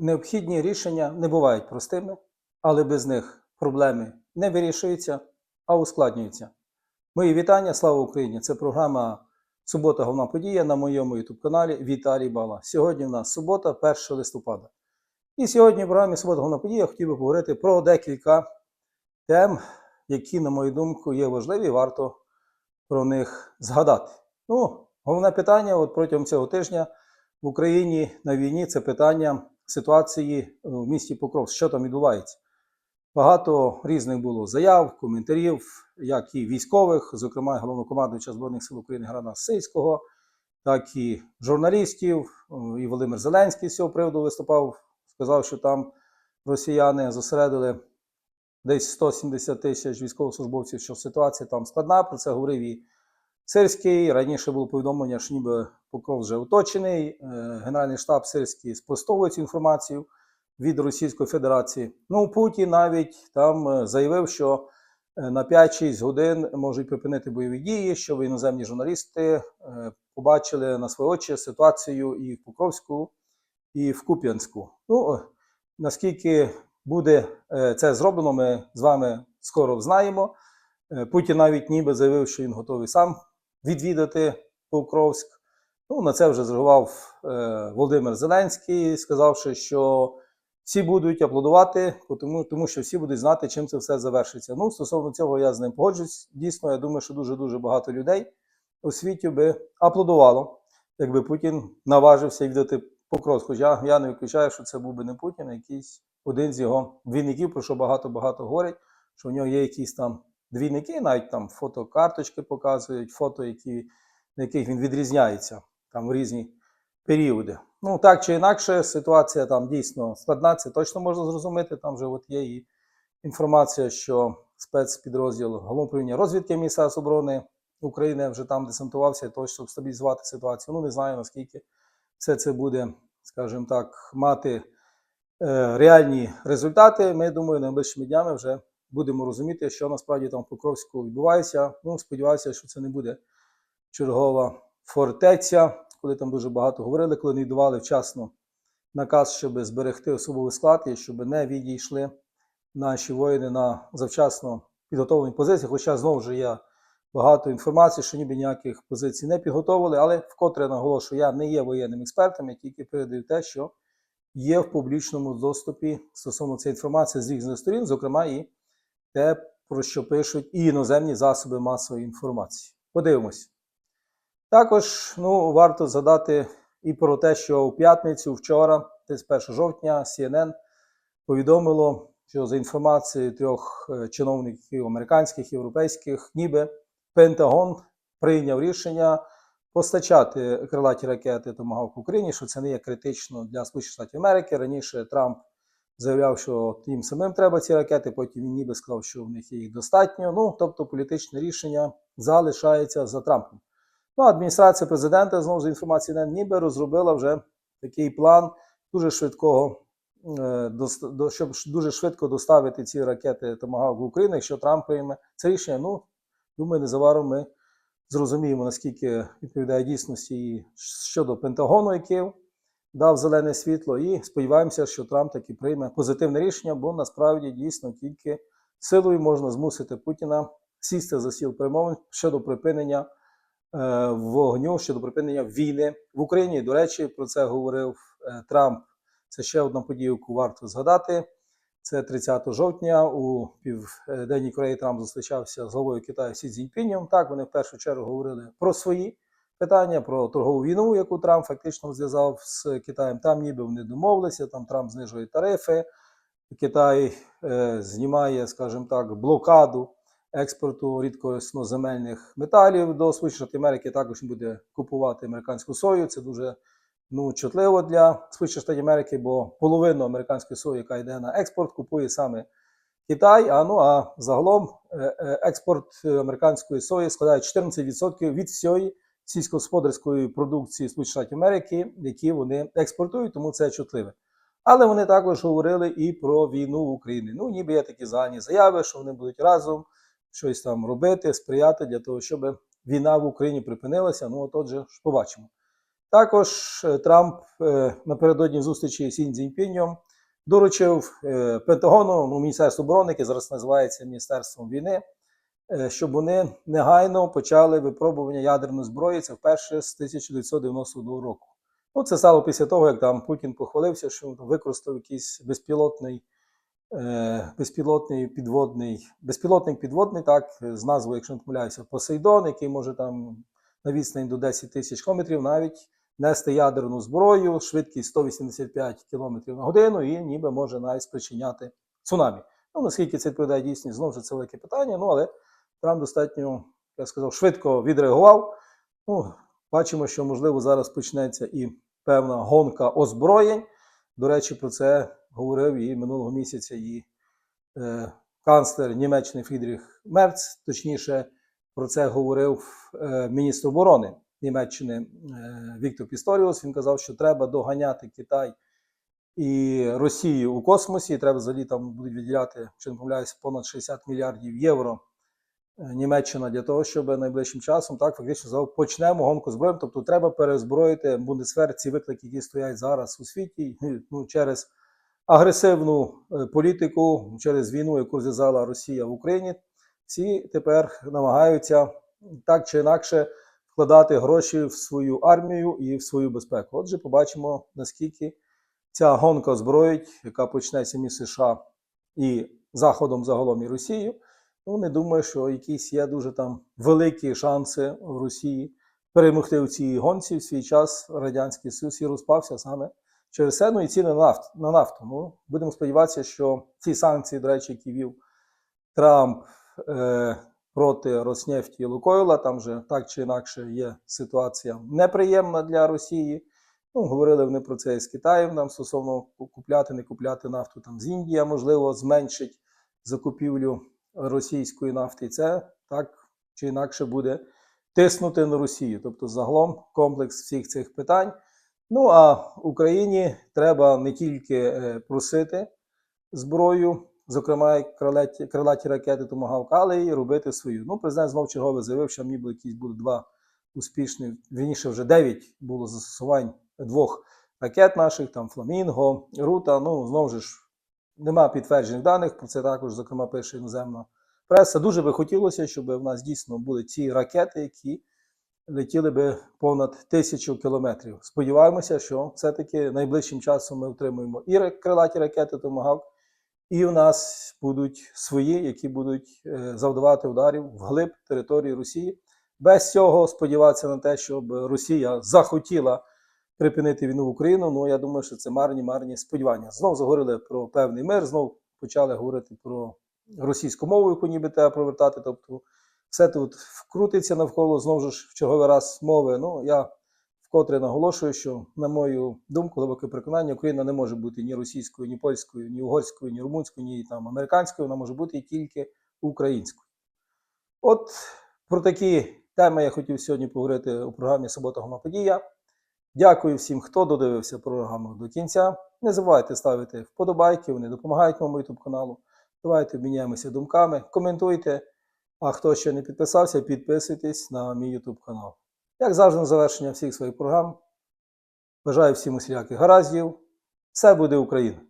Необхідні рішення не бувають простими, але без них проблеми не вирішуються, а ускладнюються. Мої вітання, слава Україні! Це програма Субота головна подія на моєму youtube каналі Віталій Бала. Сьогодні в нас субота, 1 листопада. І сьогодні в програмі Субота головна подія я хотів би поговорити про декілька тем, які, на мою думку, є важливі, варто про них згадати. Ну, головне питання от протягом цього тижня в Україні на війні це питання ситуації в місті Покров. Що там відбувається? Багато різних було заяв, коментарів, як і військових, зокрема головнокомандуюча Збройних сил України Грана Сийського, так і журналістів. І Володимир Зеленський з цього приводу виступав, сказав, що там росіяни зосередили десь 170 тисяч військовослужбовців, що ситуація там складна. Про це говорив і Сирський. Раніше було повідомлення, що ніби Покров вже оточений. Е, Генеральний штаб Сирський спростовує цю інформацію від Російської Федерації. Ну, Путін навіть там е, заявив, що е, на 5-6 годин можуть припинити бойові дії, щоб іноземні журналісти побачили на свої очі ситуацію і в Покровську, і в Куп'янську. Ну, наскільки буде це зроблено, ми з вами скоро знаємо. Путін навіть ніби заявив, що він готовий сам відвідати Покровськ. Ну, на це вже зреагував е, Володимир Зеленський, сказавши, що всі будуть аплодувати, тому, тому що всі будуть знати, чим це все завершиться. Ну, стосовно цього я з ним погоджуюсь. Дійсно, я думаю, що дуже-дуже багато людей у світі би аплодувало, якби Путін наважився віддати Покровськ. Хоча я не виключаю, що це був би не Путін, а якийсь один з його двійників, про що багато-багато говорять, що в нього є якісь там двійники, навіть там фотокарточки показують, фото, які, на яких він відрізняється там в різні періоди. Ну, так чи інакше, ситуація там дійсно складна, це точно можна зрозуміти. Там вже от є і інформація, що спецпідрозділ головного розвідки Міністерства оборони України вже там десантувався, того, щоб стабілізувати ситуацію. Ну, не знаю, наскільки все це буде, скажімо так, мати е, реальні результати. Ми думаю, найближчими днями вже будемо розуміти, що насправді там в Покровську відбувається. Ну, сподіваюся, що це не буде чергова фортеця, коли там дуже багато говорили, коли не давали вчасно наказ, щоб зберегти особовий склад і щоб не відійшли наші воїни на завчасно підготовлені позиції. Хоча знову ж є багато інформації, що ніби ніяких позицій не підготовили, але вкотре наголошую, я не є воєнним експертом, я тільки передаю те, що є в публічному доступі стосовно цієї інформації з різних сторін, зокрема і те, про що пишуть і іноземні засоби масової інформації. Подивимось. Також ну, варто згадати і про те, що у п'ятницю, вчора, 31 жовтня, CNN повідомило, що за інформацією трьох е, чиновників американських європейських, ніби Пентагон прийняв рішення постачати крилаті ракети Томагавк Україні, що це не є критично для Сполучених Штатів Америки. Раніше Трамп заявляв, що їм самим треба ці ракети, потім він ніби сказав, що в них їх достатньо. Ну, тобто політичне рішення залишається за Трампом. Ну, адміністрація президента, знову з інформації, ніби розробила вже такий план дуже швидкого, е, до- щоб дуже швидко доставити ці ракети Томагавк в Україну, якщо Трамп прийме це рішення. Ну, думаю, незабаром ми зрозуміємо, наскільки відповідає дійсності щодо Пентагону, який дав зелене світло, і сподіваємося, що Трамп таки прийме позитивне рішення, бо насправді дійсно тільки силою можна змусити Путіна сісти за стіл перемовин щодо припинення е, вогню щодо припинення війни в Україні. До речі, про це говорив е, Трамп. Це ще одна подія, яку варто згадати. Це 30 жовтня у південній Кореї Трамп зустрічався з головою Китаю Сі Цзіньпінем. Так, вони в першу чергу говорили про свої питання, про торгову війну, яку Трамп фактично зв'язав з Китаєм. Там ніби вони домовилися, там Трамп знижує тарифи, Китай е, знімає, скажімо так, блокаду експорту рідкосноземельних металів до Сполучених Америки. Також буде купувати американську сою. Це дуже ну, чутливо для Сполучених Штатів Америки, бо половину американської сої, яка йде на експорт, купує саме Китай. А ну а загалом е, е, експорт американської сої складає 14% від всієї сільськогосподарської продукції Сполучених Америки, які вони експортують, тому це чутливе. Але вони також говорили і про війну в Україні. Ну, ніби є такі загальні заяви, що вони будуть разом щось там робити, сприяти для того, щоб війна в Україні припинилася. Ну, от отже, побачимо. Також е, Трамп е, напередодні зустрічі з Цзіньпіньом доручив е, Пентагону, ну, Міністерству оборони, яке зараз називається Міністерством війни, щоб вони негайно почали випробування ядерної зброї. Це вперше з 1992 року. Ну, це стало після того, як там Путін похвалився, що використав якийсь безпілотний, е, безпілотний підводний, безпілотник підводний, так, з назвою, якщо не помиляюся, Посейдон, який може там на відстані до 10 тисяч кілометрів навіть нести ядерну зброю, швидкість 185 км на годину, і ніби може навіть спричиняти цунамі. Ну, наскільки це відповідає дійсність, знову ж це велике питання. Ну, але Трамп достатньо, я сказав, швидко відреагував. Ну, бачимо, що можливо зараз почнеться і певна гонка озброєнь. До речі, про це говорив і минулого місяця і е, канцлер Німеччини Фрідріх Мерц, точніше, про це говорив е, міністр оборони Німеччини е, Віктор Пісторіус. Він казав, що треба доганяти Китай і Росію у космосі. І треба взагалі там будуть виділяти, якщо не помиляюся, понад 60 мільярдів євро. Німеччина для того, щоб найближчим часом так фактично почнемо гонку зброєм. Тобто треба перезброїти Бундесвер ці виклики, які стоять зараз у світі, ну через агресивну е, політику, через війну, яку зв'язала Росія в Україні. Всі тепер намагаються так чи інакше вкладати гроші в свою армію і в свою безпеку. Отже, побачимо, наскільки ця гонка озброїть, яка почнеться між США і Заходом загалом і Росією. Ну, не думаю, що якісь є дуже там великі шанси в Росії перемогти в цій гонці. В свій час Радянський Союз і розпався саме через це, ну і ціни на нафту. На нафту. Ну, будемо сподіватися, що ці санкції, до речі, які вів Трамп е, проти Роснефті і Лукойла, там же так чи інакше є ситуація неприємна для Росії. Ну, говорили вони про це і з Китаєм, нам стосовно купляти, не купляти нафту там з Індії, можливо, зменшить закупівлю російської нафти. Це так чи інакше буде тиснути на Росію. Тобто, загалом комплекс всіх цих питань. Ну а Україні треба не тільки е, просити зброю, зокрема крилаті, крилаті ракети Томагавк, але й робити свою. Ну, президент знов чергове заявив, що ніби якісь будуть два успішні, вірніше вже дев'ять було застосувань двох ракет наших, там Фламінго, Рута. Ну, знову ж нема підтверджених даних. Про це також, зокрема, пише іноземна преса. Дуже би хотілося, щоб в нас дійсно були ці ракети, які летіли би понад тисячу кілометрів. Сподіваємося, що все-таки найближчим часом ми отримуємо і крилаті ракети Томагавк, і у нас будуть свої, які будуть е, завдавати ударів вглиб території Росії. Без цього сподіватися на те, щоб Росія захотіла припинити війну в Україну. Ну я думаю, що це марні, марні сподівання. Знов заговорили про певний мир, знов почали говорити про російську мову, яку ніби треба провертати. Тобто все тут вкрутиться навколо знову ж в черговий раз мови. Ну я вкотре наголошую, що, на мою думку, глибоке переконання, Україна не може бути ні російською, ні польською, ні угорською, ні румунською, ні там американською. Вона може бути тільки українською. От про такі теми я хотів сьогодні поговорити у програмі Субота Головна подія. Дякую всім, хто додивився програму до кінця. Не забувайте ставити вподобайки, вони допомагають моєму YouTube каналу. Давайте обміняємося думками, коментуйте. А хто ще не підписався, підписуйтесь на мій YouTube канал. Як завжди, на завершення всіх своїх програм. Бажаю всім усіляких гараздів. Все буде Україна!